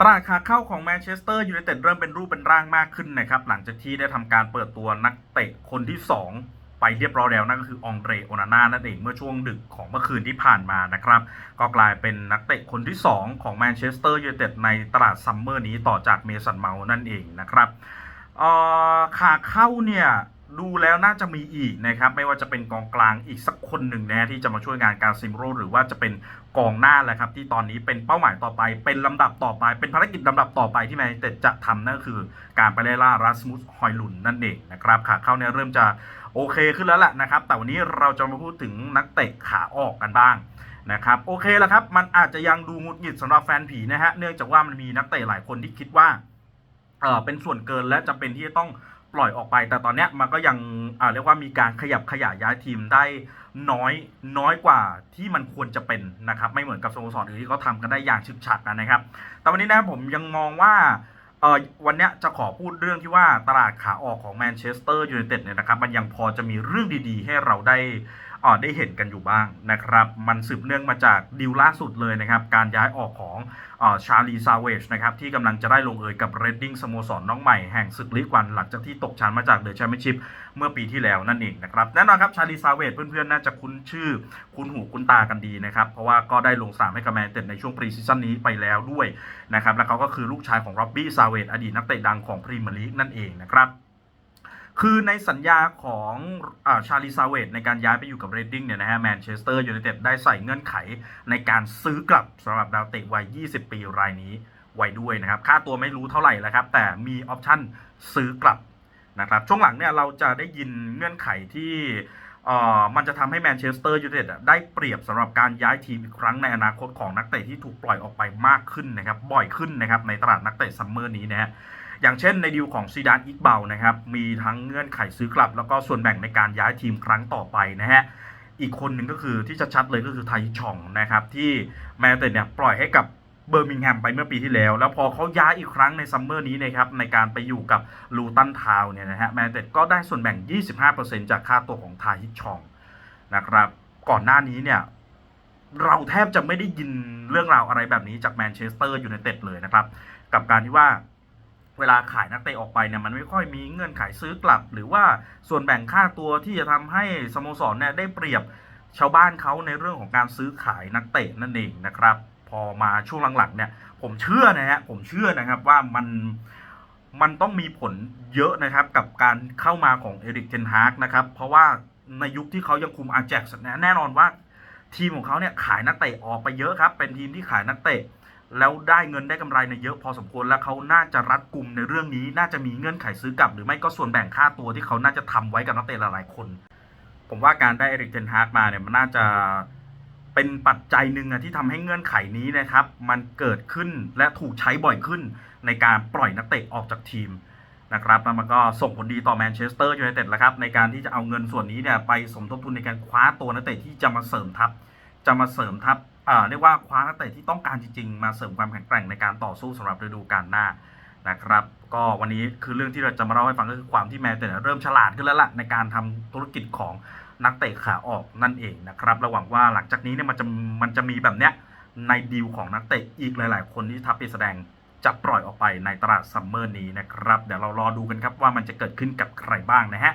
ตลาดขาเข้าของแมนเชสเตอร์ยูไนเต็ดเริ่มเป็นรูปเป็นร่างมากขึ้นนะครับ หลังจากที่ได้ทำการเปิดตัวนักเตะคนที่ 2ไปเรียบร้อยแล้วนั่นก็คือองเดรโอนาน่านั่นเองเมื่อช่วงดึกของเมื่อคืนที่ผ่านมานะครับ ก็กลายเป็นนักเตะคนที่ 2 ของแมนเชสเตอร์ยูไนเต็ดในตลาดซัมเมอร์นี้ต่อจากเมสันเมานั่นเองนะครับเอ่อขาเข้าเนี่ย ดูแล้วน่าจะมีอีกนะครับ ไม่ว่าจะเป็นกองกลางอีกสักคนหนึ่งนะที่จะมาช่วยงานการซิมโรหรือว่าจะเป็นกองหน้าแหละครับ ที่ตอนนี้เป็นเป้าหมายต่อไปเป็นลำดับต่อไป เป็นภารกิจลำดับต่อไปที่แมนยูไนเต็ดจะทำนั่นคือ การไปไล่ล่ารัสมุสฮอยลุนนั่นเองนะครับขาเข้าเนี่ยเริ่มจะโอเคขึ้นแล้วแหละนะครับ แต่วันนี้เราจะมาพูดถึงนักเตะขาออกกันบ้างนะครับโอเคแล้วครับมันอาจจะยังดูงุดหงิดสำหรับแฟนผีนะฮะเนื่องจากว่ามันมีนักเตะหลายคนที่คิดว่าเออเป็นส่วนเกินและจำเป็นที่จะต้อง ปล่อยออกไป แต่ตอนนี้มันก็ยังเรียกว่ามีการขยับขยายย้ายทีมได้น้อยน้อยกว่าที่มันควรจะเป็นนะครับ ไม่เหมือนกับสโมสรอื่นที่เขาทำกันได้อย่างฉึกฉักนะครับ แต่วันนี้นะผมยังมองว่าเออวันนี้จะขอพูดเรื่องที่ว่าตลาดขาออกของแมนเชสเตอร์ยูไนเต็ดเนี่ยนะครับ มันยังพอจะมีเรื่องดีๆ ให้เราได้ อ่าได้เห็นกันอยู่บ้างนะครับ มันสืบเนื่องมาจากดีลล่าสุดเลยนะครับ การย้ายออกของชาลีซาเวชนะครับที่กำลังจะได้ลงเอยกับเรดดิ้งสโมสรน้องใหม่แห่งศึกลีกวันหลังจากที่ตกชั้นมาจากเดอะแชมเปี้ยนชิพเมื่อปีที่แล้วนั่นเองนะครับแน่นอนครับชาลีซาเวชเพื่อนๆ น่าจะคุ้นชื่อ คุ้นหูคุ้นตากันดีนะครับ เพราะว่าก็ได้ลงสนามให้กับแมนเต็ดในช่วงปรีซีซั่นนี้ไปแล้วด้วยนะครับและเขาก็คือลูกชายของร็อบบี้ซาเวชอดีตนักเตะดังของพรีเมียร์ลีกนั่นเองนะครับ คือในสัญญาของอาชาลีซาเวตในการย้ายไปอยู่กับเรดดิ้งเนี่ยนะฮะแมนเชสเตอร์ยูไนเต็ดได้ใส่เงื่อนไขในการซื้อกลับสำหรับดาวเตะวัย 20 ปีรายนี้ไว้ด้วยนะครับ ค่าตัวไม่รู้เท่าไหร่แล้วครับ แต่มีออปชั่นซื้อกลับนะครับ ช่วงหลังเนี่ยเราจะได้ยินเงื่อนไขที่มันจะทำให้แมนเชสเตอร์ยูไนเต็ดได้เปรียบสำหรับการย้ายทีมอีกครั้งในอนาคตของนักเตะที่ถูกปล่อยออกไปมากขึ้นนะครับ บ่อยขึ้นนะครับในตลาดนักเตะซัมเมอร์นี้นะฮะ อย่างเช่นในดีลของซีดานอิกเบลนะครับ มีทั้งเงื่อนไขซื้อกลับ แล้วก็ส่วนแบ่งในการย้ายทีมครั้งต่อไปนะฮะ อีกคนหนึ่งก็คือที่ชัดๆเลยก็คือไทช่องนะครับ ที่แมนเตเนี่ยปล่อยให้กับเบอร์มิงแฮมไปเมื่อปีที่แล้ว แล้วพอเขาย้ายอีกครั้งในซัมเมอร์นี้นะครับในการไปอยู่กับลูตันทาวเนี่ยนะฮะแมนเตก็ได้ส่วนแบ่ง 25%จากค่าตัวของไทช่องนะครับ ก่อนหน้านี้เนี่ยเราแทบจะไม่ได้ยินเรื่องราวอะไรแบบนี้จากแมนเชสเตอร์ยูไนเต็ดเลยนะครับ กับการที่ว่า เวลาขายนักเตะออกไปเนี่ยมันไม่ค่อยมีเงื่อนไขซื้อกลับ หรือว่าส่วนแบ่งค่าตัวที่จะทำให้สโมสรเนี่ยได้เปรียบชาวบ้านเขาในเรื่องของการซื้อขายนักเตะนั่นเองนะครับ พอมาช่วงหลังๆเนี่ยผมเชื่อนะฮะผมเชื่อนะครับว่ามันมันต้องมีผลเยอะนะครับกับการเข้ามาของเอริกเทนฮากนะครับเพราะว่าในยุคที่เขายังคุมอาแจ็กซ์เนี่ยแน่นอนว่าทีมของเขาเนี่ยขายนักเตะออกไปเยอะครับ เป็นทีมที่ขายนักเตะ แล้วได้เงินได้กำไรในเยอะพอสมควรแล้วเขาน่าจะรัดกลุ่มในเรื่องนี้ น่าจะมีเงื่อนไขซื้อกลับ หรือไม่ก็ส่วนแบ่งค่าตัวที่เขาน่าจะทำไว้กับนักเตะหลายๆคน ผมว่าการได้เอริกเทนฮากมาเนี่ยมันน่าจะเป็นปัจจัยหนึ่งที่ทำให้เงื่อนไขนี้นะครับ มันเกิดขึ้นและถูกใช้บ่อยขึ้นในการปล่อยนักเตะออกจากทีมนะครับแล้วมันก็ส่งผลดีต่อแมนเชสเตอร์ยูไนเต็ดแล้วครับในการที่จะเอาเงินส่วนนี้เนี่ยไปสมทบทุนในการคว้าตัวนักเตะที่จะมาเสริมทัพ จะมาเสริมทัพเรียกว่าคว้านักเตะที่ต้องการจริงๆ มาเสริมความแข็งแกร่งในการต่อสู้สำหรับฤดูกาลหน้านะครับ ก็วันนี้คือเรื่องที่เราจะมาเล่าให้ฟังก็คือความที่แมนเตเริ่มฉลาดขึ้นแล้วล่ะในการทำธุรกิจของนักเตะขาออกนั่นเองนะครับระหวังว่าหลังจากนี้เนี่ยมันจะมันจะมีแบบเนี้ยในดีลของนักเตะอีกหลาย ๆ คนที่ทัพไปแสดงจะปล่อยออกไปในตลาดซัมเมอร์นี้นะครับ เดี๋ยวเรารอดูกันครับว่ามันจะเกิดขึ้นกับใครบ้างนะฮะ